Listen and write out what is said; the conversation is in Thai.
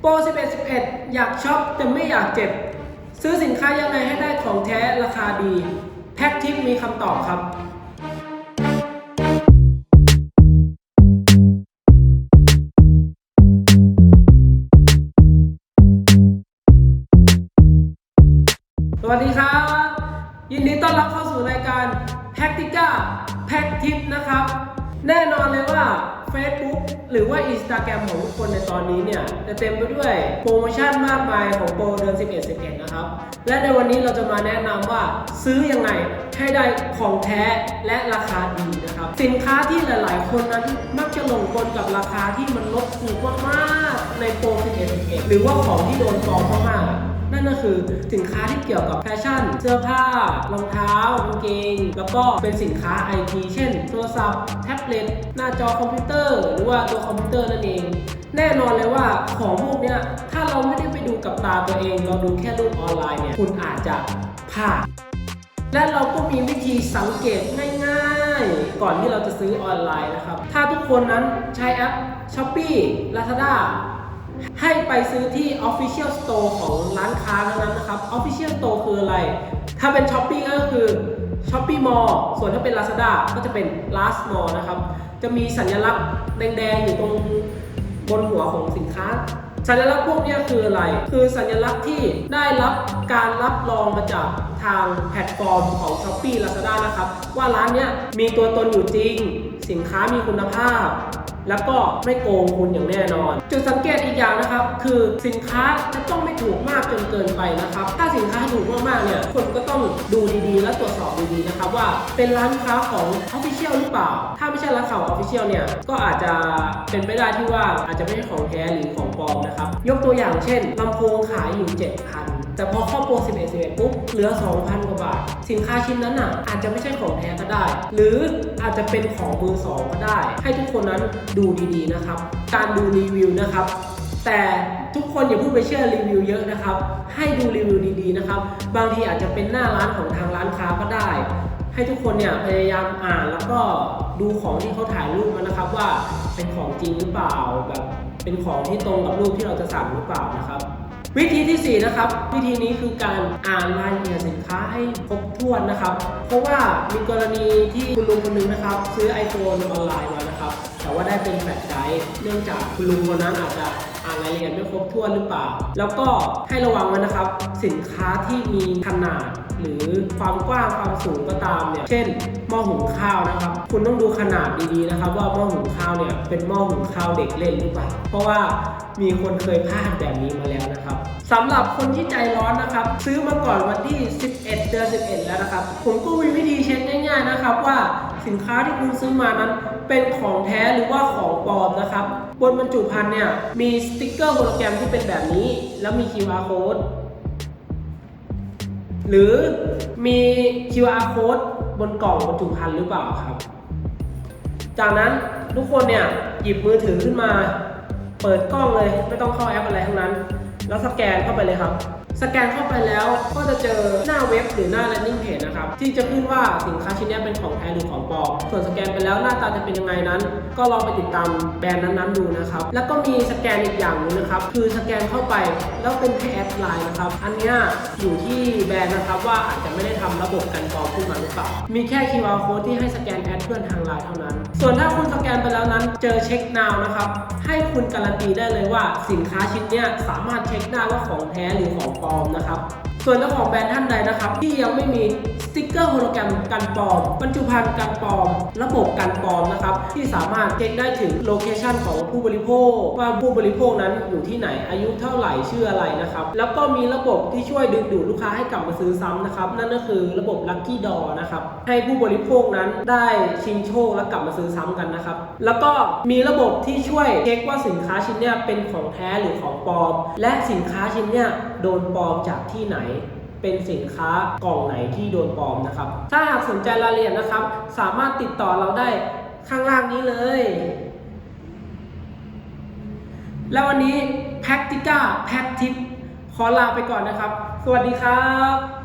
โปร 11 11 อยากช็อปแต่ไม่อยากเจ็บ ซื้อสินค้ายังไงให้ได้ของแท้ราคาดีแท็กทิปมีคำตอบครับ สวัสดีครับ ยินดีต้อนรับเข้าสู่รายการ p r a c t i c a p a c t i p นะครับ แน่นอนเลยว่า Facebook หรือว่า Instagram ของทุกคนในตอนนี้เนี่ย จะเต็มไปด้วยโปรโมชั่นมากมายของโปรเดือน 11 11 นะครับ และในวันนี้เราจะมาแนะนำว่าซื้อยังไงให้ได้ของแท้และราคาดีนะครับ สินค้าที่หลาย ๆ คนนั้นมักจะหลงกลกับราคาที่มันลดถูกมากๆในโปร 11 11 หรือว่าของที่โดนกองมากๆ นั่นก็คือสินค้าที่เกี่ยวกับแฟชั่น เสื้อผ้ารองเท้ากางเกง แล้วก็เป็นสินค้าไอทีเช่น โทรศัพท์ แท็บเล็ต หน้าจอคอมพิวเตอร์ หรือว่าตัวคอมพิวเตอร์นั่นเอง แน่นอนเลยว่าของพวกเนี้ยถ้าเราไม่ได้ไปดูกับตาตัวเอง เราดูแค่รูปออนไลน์เนี่ย คุณอาจจะพลาด และเราก็มีวิธีสังเกตง่ายๆ ก่อนที่เราจะซื้อออนไลน์นะครับ ถ้าทุกคนนั้นใช้แอป Shopee Lazada ให้ไปซื้อที่ Official Store ของร้านค้านั้นนะครับ Official Store คืออะไร ถ้าเป็น Shopee ก็คือ Shopee Mall ส่วนถ้าเป็น Lazada ก็จะเป็น Last Mall นะครับ จะมีสัญลักษณ์แดงๆ อยู่ตรงบนหัวของสินค้า สัญลักษณ์พวกนี้คืออะไร คือสัญลักษณ์ที่ได้รับการรับรองมาจากทางแพลตฟอร์มของ s h อ p e e Lazada นะครับ ว่าร้านเนี้ยมีตัวตนอยู่จริง สินค้ามีคุณภาพ แล้วก็ไม่โกงคุณอย่างแน่นอน จุดสังเกตอีกอย่างนะครับ คือสินค้าจะต้องไม่ถูกมากจนเกินไปนะครับ ถ้าสินค้าถูกมากๆเนี่ยคนก็ต้องดูดีๆ และตรวจสอบดีๆนะครับว่าเป็นร้านค้าของ Official หรือเปล่า ถ้าไม่ใช่ร้านค้าของ Official เนี่ยก็อาจจะเป็นไปได้ที่ว่าอาจจะไม่ใช่ของแท้หรือของปลอมนะครับยกตัวอย่างเช่นลำโพงขายอยู่7,000 แต่พอเข้าโปร11 11ปุ๊บเหลือ 2,000 กว่าบาท สินค้าชิ้นนั้นอะอาจจะไม่ใช่ของแท้ก็ได้ หรืออาจจะเป็นของมือสองก็ได้ ให้ทุกคนนั้นดูดีๆนะครับ การดูรีวิวนะครับ แต่ทุกคนอย่าพิ่งไปเชื่อรีวิวเยอะนะครับ ให้ดูรีวิวดีๆนะครับ บางทีอาจจะเป็นหน้าร้านของทางร้านค้าก็ได้ ให้ทุกคนเนี่ยพยายามอ่านแล้วก็ดูของที่เขาถ่ายรูปมานะครับว่าเป็นของจริงหรือเปล่าแบบเป็นของที่ตรงกับรูปที่เราจะสั่งหรือเปล่านะครับ วิธีที่ 4 นะครับ วิธีนี้คือการอ่านรายละเอียดสินค้าให้ครบถ้วนนะครับ เพราะว่ามีกรณีที่คุณลุงคนหนึงนะครับ ซื้อ iPhone ออนไลน์มานะครับ แต่ว่าได้เป็นแฟลชไดร์เนื่องจากคุณลุงคนนั้นอาจจะอ่านรายละเอียดไม่ครบถ้วนหรือเปล่า แล้วก็ให้ระวังไว้นะครับ สินค้าที่มีขนาดหรือความกว้างความสูงก็ตามเนี่ย เช่นหม้อหุงข้าวนะครับ คุณต้องดูขนาดดีๆนะครับ ว่าหม้อหุงข้าวเนี่ยเป็นหม้อหุงข้าวเด็กเล่นหรือเปล่า เพราะว่ามีคนเคยพลาดแบบนี้มาแล้วนะ สำหรับคนที่ใจร้อนนะครับ ซื้อมาก่อนวันที่ 11 เดือน 11 แล้วนะครับ ผมก็มีวิธีเช็คง่ายๆนะครับ ว่าสินค้าที่คุณซื้อมานั้น เป็นของแท้หรือว่าของปลอมนะครับ บนบรรจุภัณฑ์เนี่ยมีสติกเกอร์โฮโลแกรมที่เป็นแบบนี้ แล้วมี QR code หรือมี QR code บนกล่องบรรจุภัณฑ์หรือเปล่าครับ จากนั้นทุกคนเนี่ยหยิบมือถือขึ้นมา เปิดกล้องเลยไม่ต้องเข้าแอปอะไรทั้งนั้น แล้วสแกนเข้าไปเลยครับ สแกนเข้าไปแล้วก็จะเจอหน้าเว็บหรือหน้า landing page นะครับ ที่จะขึ้นว่าสินค้าชิ้นนี้เป็นของแท้หรือของปลอมส่วนสแกนไปแล้วหน้าตาจะเป็นยังไงนั้น ก็ลองไปติดตามแบรนด์นั้นๆดูนะครับ แล้วก็มีสแกนอีกอย่างหนึงนะครับ คือสแกนเข้าไปแล้วเป็นแค่แอดไลน์นะครับ อันนี้อยู่ที่แบรนด์นะครับว่าอาจจะไม่ได้ทำระบบกันกรองขึ้นมาหรือเปล่า มีแค่ QR code ที่ให้สแกนแอดเพื่อนทางไลน์เท่านั้น ส่วนถ้าคุณสแกนไปแล้วนั้น เจอเช็คนาวนะครับ ให้คุณการันตีได้เลยว่าสินค้าชิ้นนี้สามารถเช็คได้ว่าของแท้หรือของปลอมนะครับ ส่วนเจ้าของแบรนด์ท่านใดนะครับ ที่ยังไม่มีสติกเกอร์โฮโลแกรมกันปลอมบรรจุภัณฑ์กันปลอม ระบบกันปลอมนะครับ ที่สามารถเช็คได้ถึงโลเคชันของผู้บริโภค ว่าผู้บริโภคนั้นอยู่ที่ไหนอายุเท่าไหร่ชื่ออะไรนะครับ แล้วก็มีระบบที่ช่วยดึงดูดลูกค้าให้กลับมาซื้อซ้ำนะครับ นั่นก็คือระบบ Lucky Door นะครับให้ผู้บริโภคนั้นได้ชิงโชคและกลับมาซื้อซ้ำกันนะครับ แล้วก็มีระบบที่ช่วยเช็คว่าสินค้าชิ้นเนี้ยเป็นของแท้หรือของปลอม และสินค้าชิ้นเนี้ยโดนปลอมจากที่ไหน เป็นสินค้ากล่องไหนที่โดนปลอมนะครับ ถ้าหากสนใจรายละเอียดนะครับ สามารถติดต่อเราได้ข้างล่างนี้เลย แล้ววันนี้แพ็กติก้าแพ็กทิปขอลาไปก่อนนะครับ สวัสดีครับ